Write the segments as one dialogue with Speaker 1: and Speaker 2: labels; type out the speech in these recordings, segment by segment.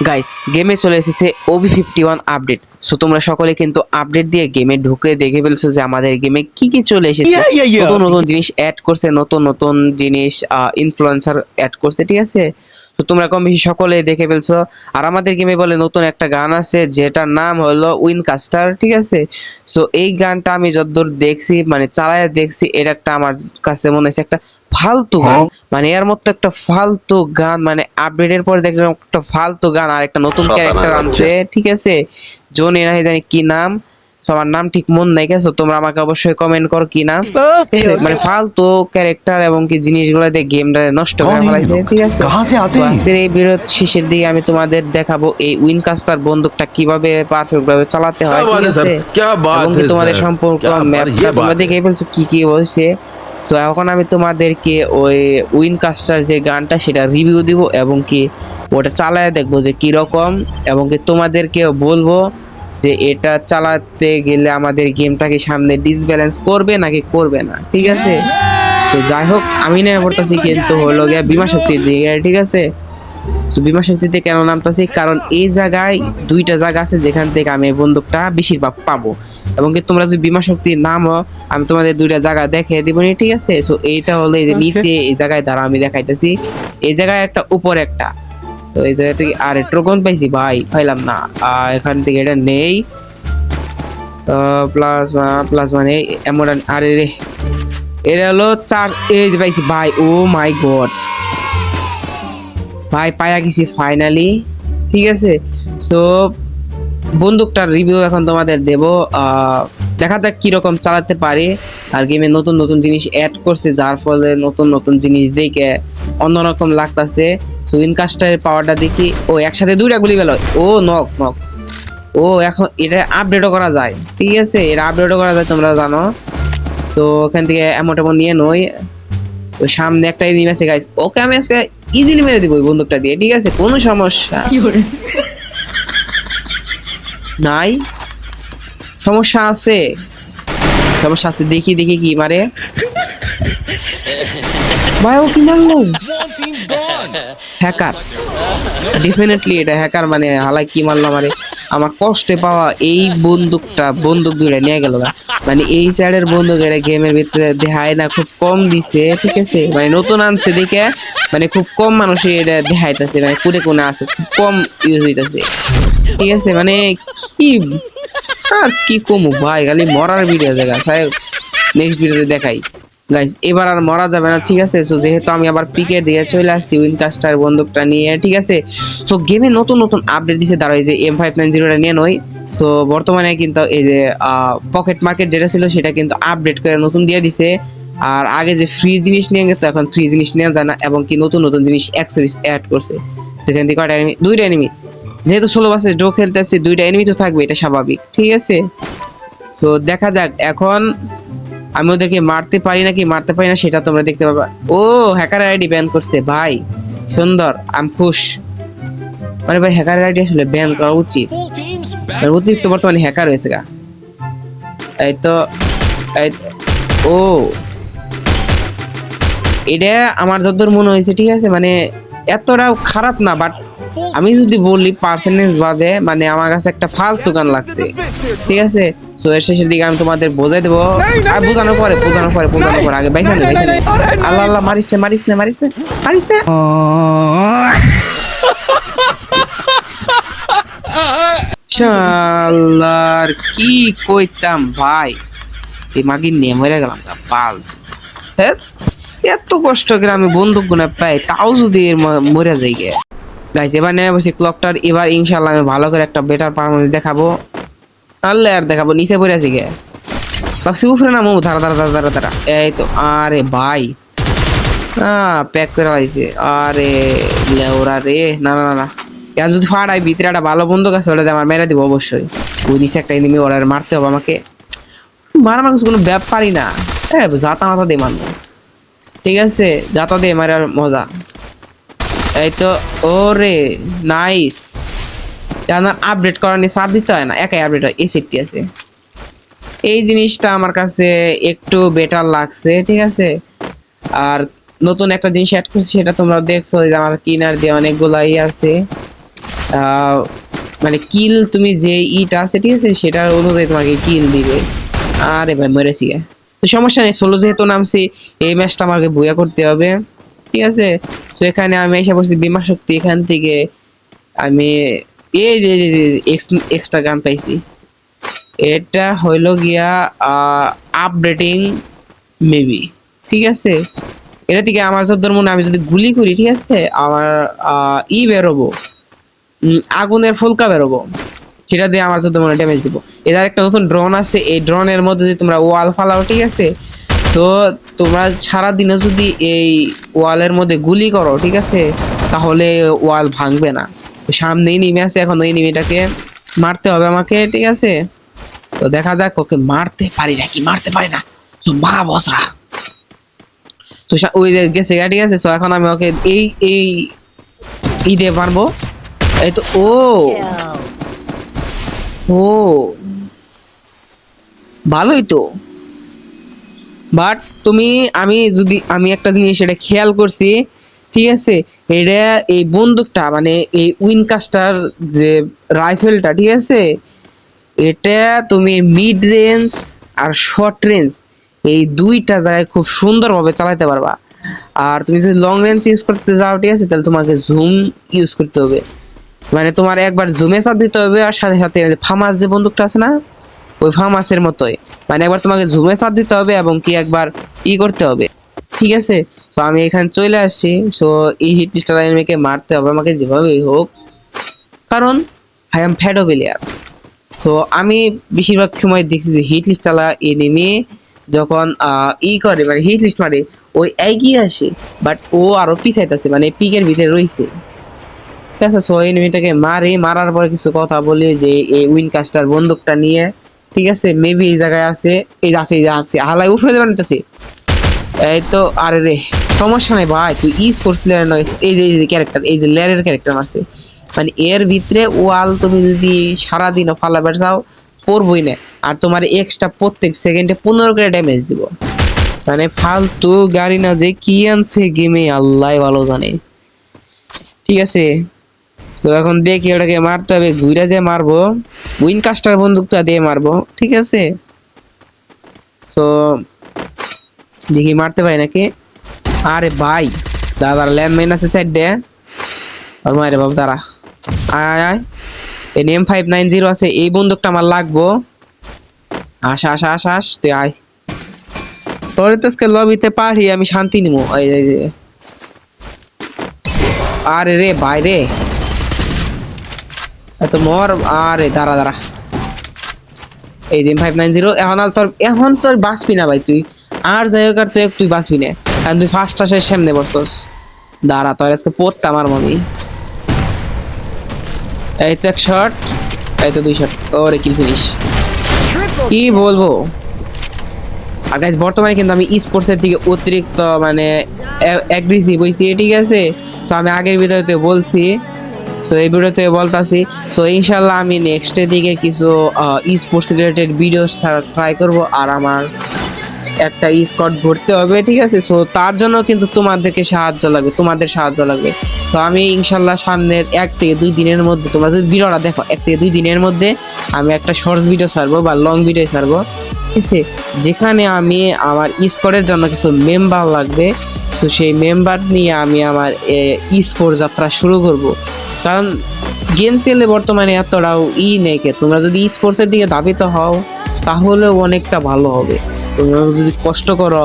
Speaker 1: Guys গেমে চলে এসেছে OB fifty one update so তোমরা সকলে কিন্তু আপডেট দিয়ে গেমে ঢুকে দেখে ফেলছো যে আমাদের গেমে কি কি চলে এসেছে. নতুন নতুন জিনিস অ্যাড করছে নতুন নতুন জিনিস ইনফ্লুয়েন্সার অ্যাড করছে ঠিক আছে? তো তোমরা কম বেশি সকলে দেখে ফেলছো। আর আমাদের গেমে বলে নতুন একটা গান আছে যেটার নাম হলো উইনকাস্টার ঠিক আছে? তো এই গানটা আমি যতদূর দেখছি মানে চালায় দেখছি এটা একটা আমার কাছে মনে হচ্ছে একটা ফালতু গান।
Speaker 2: হ্যাঁ।
Speaker 1: মানে এর মতো একটা ফালতু গান মানে আপডেটের পরে দেখলাম একটা ফালতু গান আর একটা নতুন ক্যারেক্টার আনছে ঠিক আছে? জোন না জানি কি নাম। তো আমার নাম ঠিক মন নাই গেছো? তোমরা আমাকে অবশ্যই কমেন্ট করো কি না। মানে ফালতু ক্যারেক্টার এবং কি জিনিসগুলো দিয়ে গেমটা নষ্ট করে ফেলাইছে ঠিক আছে? আজকের এই বিরোধ শেষের দিকে আমি তোমাদের দেখাবো এই উইন কাস্টার বন্দুকটা কীভাবে পারফেক্ট ভাবে চালাতে হয় ঠিক আছে? এবং কি তোমাদের সম্পর্ক ম্যাপটা তোমরা দেখে ফেলছো কি কি হয়েছে। তো এখন আমি তোমাদেরকে ওই উইন কাস্টার যে গানটা সেটা রিভিউ দিব এবং কি ওটা চালায় দেখব যে কীরকম এবং কি তোমাদেরকে বলব যে এটা চালাতে গেলে আমাদের গেমটাকে সামনে ডিসব্যালেন্স করবে নাকি করবে না ঠিক আছে? তো যাই হোক আমি না পড়তেছি কিন্তু হলো গিয়া বিমা শক্তির দিকে ঠিক আছে? তো বিমা শক্তিতে কেন নামতেছি? কারণ এই জায়গায় দুইটা জায়গা আছে যেখান থেকে আমি এই বন্দুকটা বেশিরভাগ পাবো। এবং কি তোমরা যদি বিমা শক্তির নামও আমি তোমাদের দুইটা জায়গা দেখে দিব নি, ঠিক আছে? সো এইটা হলো এই যে নিচে এই জায়গায় দ্বারা আমি দেখাইতেছি। এই জায়গায় একটা উপরে একটা। তো এই জায়গা থেকে আর ট্রোকন পাইছি ভাই, পাইলাম না। এখান থেকে এটা নেই। প্লাস প্লাস মানে এমন আরে রে। এটা হলো চার যে পাইছি ভাই, ও মাই গড। ভাই, পায়া গেছি ফাইনালি ঠিক আছে? তো বন্দুকটার রিভিউ এখন তোমাদের দেব। দেখা যাক কীরকম চালাতে পারে। আর গেমে নতুন নতুন জিনিস অ্যাড করছে, যার ফলে নতুন নতুন জিনিস দেখে অন্যরকম লাগতাছে। তো ইনকাস্টারের পাওয়ারটা দেখি। ও একসাথে দুইটা গুলি বেল ও নক নক ও এখন এটা আপডেটও করা যায়। ঠিক আছে এটা আপডেটও করা যায় তোমরা জানো। তো ওখান থেকে এমন এমন নিয়ে নই। ওই সামনে একটা এনিমি আছে গাইস ওকে আমি আজকে ইজিলি মেরে দিব ওই বন্দুকটা দিয়ে। ঠিক আছে কোনো সমস্যা নাই। সমস্যা আছে। সমস্যা আছে দেখি দেখি কি মারে। ভাই ও কি মারলো? হ্যাকার ডেফিনেটলি এটা হ্যাকার মানে হালাই কি মারলো আমারে আমার কষ্টে পাওয়া এই বন্দুকটা বন্দুক দুইটা নিয়ে গেল। মানে এই সাইডের বন্দুক এটা গেমের ভিতরে দেখায় না, খুব কম দিছে, ঠিক আছে? মানে নতুন আনছে দেখে মানে খুব কম মানুষই এটা দেখাইতেছে মানে কোনে কোনে আছে, খুব কম ইউজ হইতেছে। ঠিক আছে? মানে কি, আর কি কমু ভাই, খালি মরার ভিডিও দেখা নেক্সট ভিডিওতে দেখাই। গাইস এবার আর মরা যাবে না, ঠিক আছে? সো যেহেতু আমি আবার পিকে দিয়ে চলে আসছি উইনকাস্টার বন্দুকটা নিয়ে, ঠিক আছে? সো গেমে নতুন নতুন আপডেট দিছে দাঁড়ায় যে এম ফাইভ নাইন জিরোটা নিয়ে নই তো বর্তমানে কিন্তু এই যে পকেট মার্কেট যেটা ছিল, সেটা কিন্তু আপডেট করে নতুন দিয়ে দিছে। আর আগে যে ফ্রি জিনিস নিয়ে গেছে, এখন ফ্রি জিনিস নেওয়া যায় না, এবং কি নতুন নতুন জিনিস অ্যাক্সেসরিজ অ্যাড করছে। সেখান থেকে কয়টা এনিমি দুইটা এনিমি যেহেতু ষোলো বাসে ডো খেলতে আসছে দুইটা এনিমি তো থাকবে, এটা স্বাভাবিক, ঠিক আছে? তো দেখা যাক, এখন আমি ওদেরকে মারতে পারি নাকি? মারতে পারি না সেটা তোমরা দেখতে পাবা। ও হ্যাকার আইডি ব্যান করছে ভাই। সুন্দর আম খুশ। মানে ভাই হ্যাকার আইডি আসলে ব্যান করা উচিত। অতিরিক্ত বর্তমানে হ্যাকার হয়েছে গা। এই তো এই ও। এটা আমার যতদূর মনে হয়েছে ঠিক আছে? মানে এতটাও খারাপ না বাট আমি যদি বলি পার্সেন্টেজ বাদে মানে আমার কাছে একটা ফালতু গান লাগছে। ঠিক আছে? তো এর শেষের দিকে আমি তোমাদের বোঝাই দেবো। আর বোঝানোর পরে বোঝানোর পরে বোঝানোর পরে আগে বাইসানে বাইসানে আল্লাহ আল্লাহ মারিস না মারিস না মারিস না মারিস না। শালার কি কইতাম ভাই? এই মাগির নিয়ে মরে গেলাম গা, পালছ হ্যাঁ এত কষ্ট করে আমি বন্দুক গুনা পাই তাও যদি মরে যাই গে। গাইস এবার নেমে বসে ক্লকটার এবার ইনশাল্লাহ আমি ভালো করে একটা বেটার পারফরমেন্স দেখাবো। আল্লাহ আর দেখাবো, নিচে পড়ে আছি গে। ভাবছি উপরে না মু ধারা ধারা ধারা ধারা ধারা এই তো, আরে ভাই। প্যাক করে আইছে আরে লেওরা রে, না না না এখন যদি ফাড়াই ভিতরে একটা ভালো বন্ধু আছে ওটা আমার মেরে দিব অবশ্যই। ওই নিচে একটা এনিমি ওরা মারতে হবে আমাকে। মারা মানুষ কোনো ব্যাপারই না। হ্যাঁ জাতা মাথা দিয়ে মারবো। ঠিক আছে জাতা দিয়ে মারার মজা। এই তো, ওরে নাইস আপডেট করার নিয়ে চাপ দিতে হয় না, একাই আপডেট হয়, এই সেটটি আছে। এই জিনিসটা আমার কাছে একটু বেটার লাগছে, ঠিক আছে? আর নতুন একটা জিনিস অ্যাড করছি, সেটা তোমরা দেখছ, যে আমার কিনার দিয়ে অনেকগুলাই আছে। মানে কিল তুমি যে ইটা আছে, ঠিক আছে? সেটার অনুযায়ী তোমাকে কিল দিবে। আরে ভাই, মরেছি। তো সমস্যা নেই সোলো যেহেতু নামছি, এই ম্যাচটা আমাকে বইয়া করতে হবে, ঠিক আছে? তো এখানে আমি এসে পড়ছি বিমা শক্তি এখান থেকে আমি এই যে এক্সট্রা গান পাইছি। এটা হইল গিয়া আপডেটিং মেবি ঠিক আছে? এটা থেকে আমার যত মনে আমি যদি গুলি করি, ঠিক আছে? আমার ই বেরোবো। আগুনের ফুলকা বেরোবো। সেটা দিয়ে আমার যত মনে ড্যামেজ দিব। এদের একটা নতুন ড্রোন আছে। এই ড্রোনের মধ্যে যদি তোমরা ওয়াল ফালাও, ঠিক আছে? তো তোমরা সারাদিনে যদি এই ওয়ালের মধ্যে গুলি করো, ঠিক আছে? তাহলে ওয়াল ভাঙবে না। সামনেই নেমে আছে এখন ওই নিমিটাকে মারতে হবে আমাকে, ঠিক আছে? তো দেখা যাক ওকে মারতে পারি নাকি মারতে পারি না। তো মা বসরা। তো ওই যে গেছে ঠিক আছে? তো এখন আমি ওকে এই এই ই দিয়ে মারবো। এই তো, ও! ও! ভালোই তো। বাট তুমি, আমি যদি, আমি একটা জিনিস এটা খেয়াল করছি ঠিক আছে? এটা এই বন্দুকটা মানে এই উইনকাস্টার যে রাইফেলটা, ঠিক আছে? এটা তুমি মিড রেঞ্জ আর শর্ট রেঞ্জ এই দুইটা জায়গায় খুব সুন্দরভাবে চালাতে পারবা। আর তুমি যদি লং রেঞ্জ ইউজ করতে যাও, ঠিক আছে, তাহলে তোমাকে জুম ইউজ করতে হবে। মানে তোমার একবার জুমে চাপ দিতে হবে, আর সাথে সাথে ফামাস যে বন্দুকটা আছে না, ওই ফামাসের মতোই। মানে একবার তোমাকে জুমে চাপ দিতে হবে এবং কি একবার ই করতে হবে। ঠিক আছে? তো আমি এখানে চলে আসছি। সো এই হিট স্টার এনিমিকে মারতে হবে, আমাকে যেভাবেই হোক। কারণ আই এম ফ্যাডো প্লেয়ার তো আমি বেশিরভাগ সময় দেখছি যে হিট লিস্ট চালা এনিমি যখন ই করে মানে হিট লিস্ট মারে ওই এগিয়ে আসে বাট ও আরও পিছাইতেছে মানে পিকের ভিতরে রয়েছে ঠিক আছে? সো এনিমিটাকে মারি, মারার পরে কিছু কথা বলি যে, এই উইন কাস্টার বন্দুকটা নিয়ে, ঠিক আছে? মেবি এই জায়গায় আছে, এই আছে এই আছে হালাই উঠে দেবেন এই তো, আরে রে, সমস্যা নাই ভাই, তুই ই স্পোর্টস প্লেয়ার নয় এই যে এই যে ক্যারেক্টার এই যে লেয়ারের ক্যারেক্টার আছে মানে এর ভিতরে ওয়াল তুমি যদি সারাদিনও ফালাবার চাও, পড়বই না। আর তোমার এক্সট্রা প্রত্যেক সেকেন্ডে পনেরো করে ড্যামেজ দিব। মানে ফালতু গাড়ি না যে কি আনছে গেমে আল্লাহ ভালো জানে। ঠিক আছে? তো এখন দেখি ওটাকে মারতে হবে, ঘুরে যে মারবো। উইন কাস্টার বন্দুকটা দিয়ে মারবো, ঠিক আছে? তো দেখি মারতে পারি নাকি? আরে ভাই, দাদার ল্যান্ডমাইন আছে সাইড আর মারে বাবু দাঁড়া। আয় আয় আয়। এম ফাইভ নাইন জিরো আছে, এই বন্দুকটা আমার লাগবো। আসা আসা আসা, আস, তুই আয়। তোরে তো আজকে লবিতে পাঠিয়ে আমি শান্তি নিবো। আরে রে ভাই রে। এত মর, আরে দাঁড়া দাঁড়া। এই দিন ফাইভ নাইন জিরো এখন আর তোর এখন তোর বাঁচবি না ভাই তুই। আর যাই হোক আর তুই তুই বাঁচবি না। কারণ তুই ফার্স্ট আসে সামনে বসছস দাঁড়া তোর আজকে পড়তাম আমার মমি। এই তো এক শট এই তো দুই শট ওরে কিল ফিনিশ কি বলব? আর গাইজ বর্তমানে কিন্তু আমি স্পোর্টস এর দিকে অতিরিক্ত মানে অ্যাগ্রেসিভ হইছি ঠিক আছে? তো আমি আগের ভিডিওতে বলছি তো এই ভিডিওতে বলতাছি তো ইনশাল্লাহ আমি নেক্সট এর দিকে কিছু স্পোর্টস রিলেটেড ভিডিও ট্রাই করব আর আমার একটা স্কট ভরতে হবে, ঠিক আছে? সো তার জন্য কিন্তু তোমাদেরকে সাহায্য লাগবে, তোমাদের সাহায্য লাগবে। তো আমি ইনশাল্লাহ সামনের এক থেকে দুই দিনের মধ্যে, তোমরা যদি ভিডিওটা দেখো, এক থেকে দুই দিনের মধ্যে আমি একটা শর্টস ভিডিও ছাড়বো বা লং ভিডিও ছাড়বো, ঠিক আছে? যেখানে আমি আমার স্কটের জন্য কিছু মেম্বার লাগবে, তো সেই মেম্বার নিয়ে আমি আমার স্পোর্ট যাত্রা শুরু করব। কারণ গেমস খেললে বর্তমানে এতটাও ই নেই তোমরা যদি স্পোর্টসের দিকে ধাবিত হও, তাহলেও অনেকটা ভালো হবে। তোমরা যদি কষ্ট করো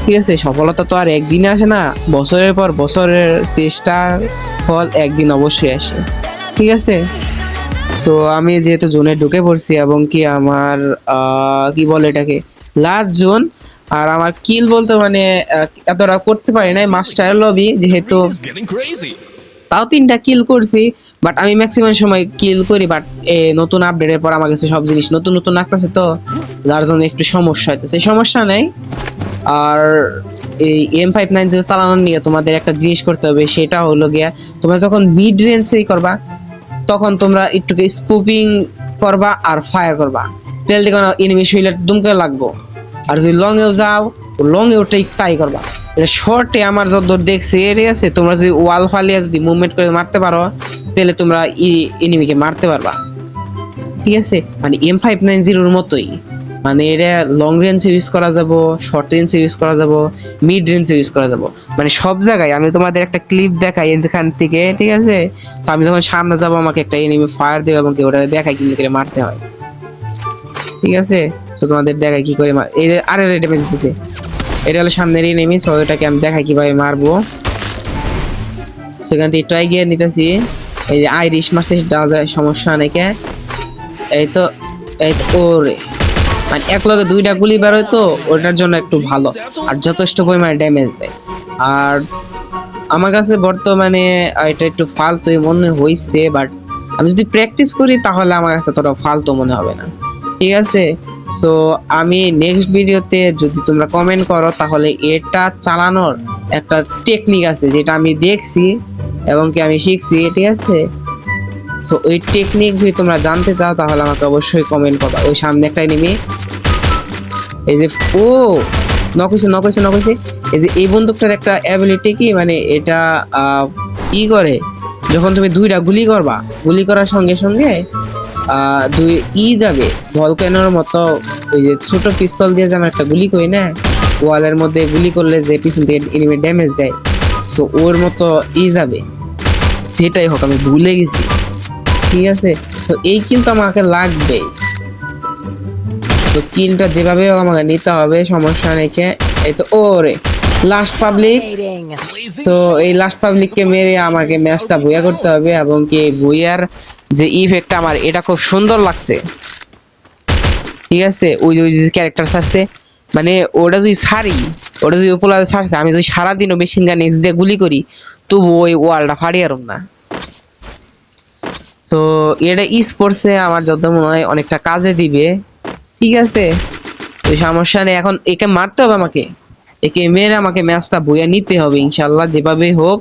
Speaker 1: ঠিক আছে সফলতা তো আর একদিনে আসে না বছরের পর বছরের চেষ্টার ফল একদিন অবশ্যই আসে ঠিক আছে তো আমি যেহেতু জোনে ঢুকে পড়ছি এবং কি আমার আহ, কি বলে এটাকে লাস্ট জোন আর আমার কিল বলতে মানে এতটা করতে পারি নাই মাস্টার লবি যেহেতু. তাও তিনটা কিল করছি বাট আমি ম্যাক্সিমাম সময় কিল করি বাট নতুন আপডেটের পর আমার কাছে সব জিনিস নতুন নতুন আসতেছে তো, যার জন্য একটু সমস্যা হইতেছে। সমস্যা নেই। আর এই এম ফাইভ নাইন জিরো চালানোর নিয়ে তোমাদের একটা জিনিস করতে হবে, সেটা হলো গিয়া, তোমরা যখন মিড রেঞ্জেই করবা, তখন তোমরা একটু স্কুপিং করবা আর ফায়ার করবা। তেল দিয়ে এনিমি শুইলে দুমকে লাগবো। আর যদি লং এও যাও লং এও ঠিক তাই করবা। এটা শর্টে আমার যতদূর দেখছি ঠিক আছে, তোমরা যদি ওয়াল ফালিয়ে যদি মুভমেন্ট করে মারতে পারো তাহলে তোমরা এনিমিকে মারতে পারবা। ঠিক আছে? মানে এম ফাইভ নাইন জিরোর মতোই। মানে এটা লং রেঞ্জ ইউজ করা যাব শর্ট রেঞ্জে ইউজ করা যাব মিড রেঞ্জে ইউজ করা যাব। মানে সব জায়গায় আমি তোমাদের একটা ক্লিপ দেখাই এখান থেকে, ঠিক আছে? তো আমি যখন সামনে যাব, আমাকে একটা এনিমি ফায়ার দেবে এবং কি ওটা দেখাই কিন্তু করে মারতে হয়। ঠিক আছে? তো তোমাদের দেখাই কি করে মার এই যে আরে ড্যামেজ দিতেছে এটা হলো সামনের এনিমি সো এটাকে আমি দেখাই কীভাবে মারবো। সেখান থেকে ট্রাই গিয়ে নিতেছি। এই আইরিশ মারছে দেওয়া যায়, সমস্যা নাকি। এই তো, এই ওরে। মানে এক লগে দুইটা গুলি বের হয় তো, ওটার জন্য একটু ভালো। আর যথেষ্ট পরিমাণে ড্যামেজ দেয়। আর আমার কাছে বর্তমানে এটা একটু ফালতুই মনে হইছে বাট আমি যদি প্র্যাকটিস করি, তাহলে আমার কাছে তোরা ফালতু মনে হবে না। ঠিক আছে? তো আমি নেক্সট ভিডিওতে যদি তোমরা কমেন্ট করো, তাহলে এটা চালানোর একটা টেকনিক আছে, যেটা আমি দেখছি। এবং কি আমি শিখছি, ঠিক আছে? তো ওই টেকনিক যদি তোমরা জানতে চাও, তাহলে আমাকে অবশ্যই কমেন্ট করবা। ওই সামনে একটা এনিমি এই যে, ও নক হইছে নক হইছে এই যে, এই বন্দুকটার একটা অ্যাবিলিটি কি? মানে এটা ই করে। যখন তুমি দুইটা গুলি করবা, গুলি করার সঙ্গে সঙ্গে দুই ই যাবে। ভলকানোর মতো, ওই যে ছোট পিস্তল দিয়ে যেমন একটা গুলি করি না ওয়ালের মধ্যে গুলি করলে যে পিছন থেকে এনিমি ড্যামেজ দেয়। তো ওর মতো ই যাবে। যেটাই হোক, আমি ভুলে গেছি। ঠিক আছে? তো এই কিন্তু আমাকে লাগবে। তো কিলটা যেভাবে আমাকে নিতে হবে, সমস্যা রেখে এই তো, ওরে লাস্ট পাবলিক তো এই লাস্ট পাবলিককে মেরে আমাকে ম্যাচটা বইয়া করতে হবে এবং কি বইয়ার যে ইফেক্ট আমার, এটা খুব সুন্দর লাগছে। ঠিক আছে? ওই ওই ক্যারেক্টার ছাড়ছে মানে ওটা যদি সারি, ওটা যদি উপলা ছাড়ছে আমি যদি সারাদিনও মেশিন গান এক্স দিয়ে গুলি করি, তবু ওই ওয়ালটা ফাড়িয়ারম না। তো এটা স্পোর্টসে আমার যত মনে হয় অনেকটা কাজে দিবে। ঠিক আছে? তো সমস্যা নেই। এখন একে মারতে হবে আমাকে। একে মেরে আমাকে ম্যাচটা বইয়া নিতে হবে ইনশাল্লাহ যেভাবে হোক।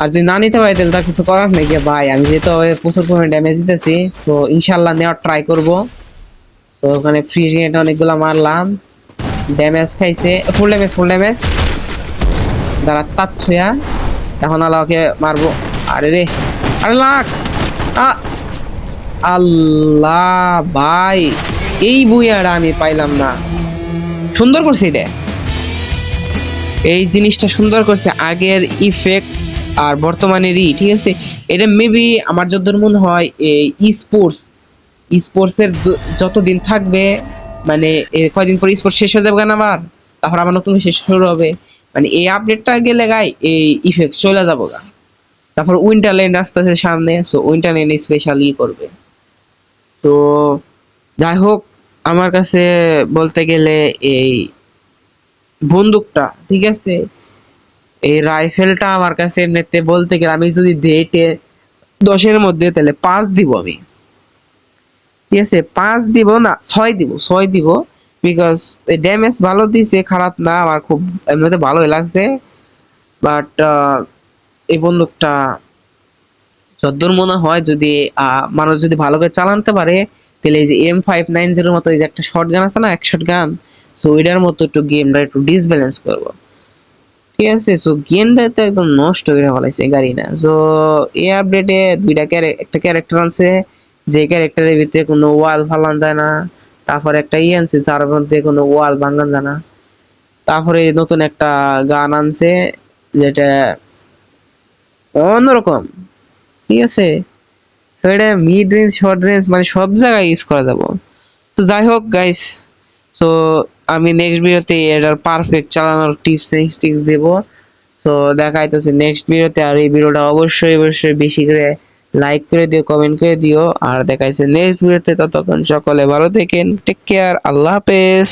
Speaker 1: আর যদি না নিতে পারি, তাহলে তার কিছু করার নেই ভাই। আমি যেহেতু প্রচুর পরিমাণে ড্যামেজ দিতেছি, তো ইনশাল্লাহ নেওয়ার ট্রাই করব। তো ওখানে ফ্রি গেট অনেকগুলো মারলাম। ড্যামেজ খাইছে। ফুল ড্যামেজ ফুল ড্যামেজ দাঁড়া তাত ছুয়া। এখন আল্লাহকে মারবো। আরে রে, আরে লাখ আল্লাহ ভাই, এই বুইয়াটা আমি পাইলাম না। সুন্দর করছে এটা। এই জিনিসটা সুন্দর করছে। আগের ইফেক্ট আর বর্তমানেরই, ঠিক আছে? এটা মেবি আমার যতদূর মনে হয়, এই স্পোর্টস স্পোর্টস এর দ- যতদিন থাকবে মানে কয়দিন পর স্পোর্টস শেষ হয়ে যাবে কেন আবার? তারপর আমার নতুন শেষ শুরু হবে। মানে এই আপডেটটা গেলে গাই, এই ইফেক্ট চলে যাব গা। তারপর উইন্টার উইন্টারল্যান্ড আসতেছে সামনে সো উইন্টারল্যান্ড স্পেশালি করবে। তো, যাই হোক, আমার কাছে বলতে গেলে এই বন্দুকটা, ঠিক আছে? এই রাইফেলটা আমার কাছে এমনিতে বলতে গেলে আমি যদি ডেটে দশের মধ্যে তাহলে পাঁচ দিব আমি। ঠিক আছে? পাঁচ দিব না, ছয় দিব ছয় দিব। বিকজ ড্যামেজ ভালো দিছে, খারাপ না, আমার খুব এমনিতে ভালোই লাগছে। বাট এই বন্দুকটা যদ্দূর মনে হয় যদি মানুষ যদি ভালো করে চালানতে পারে, তাহলে এই যে এম ফাইভ নাইন জিরোর মতো এই যে একটা শর্ট গান আছে না, এক শর্ট গান সো ওইটার মতো একটু গেমটা একটু ডিসব্যালেন্স করব। ঠিক আছে সো গেমটা তো একদম নষ্ট করে ফেলাইছে গাড়ি না। সো এই আপডেটে দুইটা একটা ক্যারেক্টার আনছে যে ক্যারেক্টারের ভিতরে কোনো ওয়াল ফালান যায় না, তারপর একটা ই আনছে যার মধ্যে কোনো ওয়াল ভাঙান যায় না। তারপরে নতুন একটা গান আনছে, যেটা অন্যরকম। ঠিক আছে? এটা মিড রেঞ্জ শর্ট রেঞ্জ মানে সব জায়গায় ইউজ করা যাবে। তো যাই হোক গাইস তো আমি নেক্সট ভিডিওতে এটার পারফেক্ট চালানোর টিপস ট্রিক্স দেব। তো দেখা যাইতেছে নেক্সট ভিডিওতে আর এই ভিডিওটা অবশ্যই অবশ্যই বেশি করে লাইক করে দিও কমেন্ট করে দিও। আর দেখাইছে নেক্সট ভিডিওতে ততক্ষণ সকলে ভালো থাকেন টেক কেয়ার আল্লাহ হাফেজ।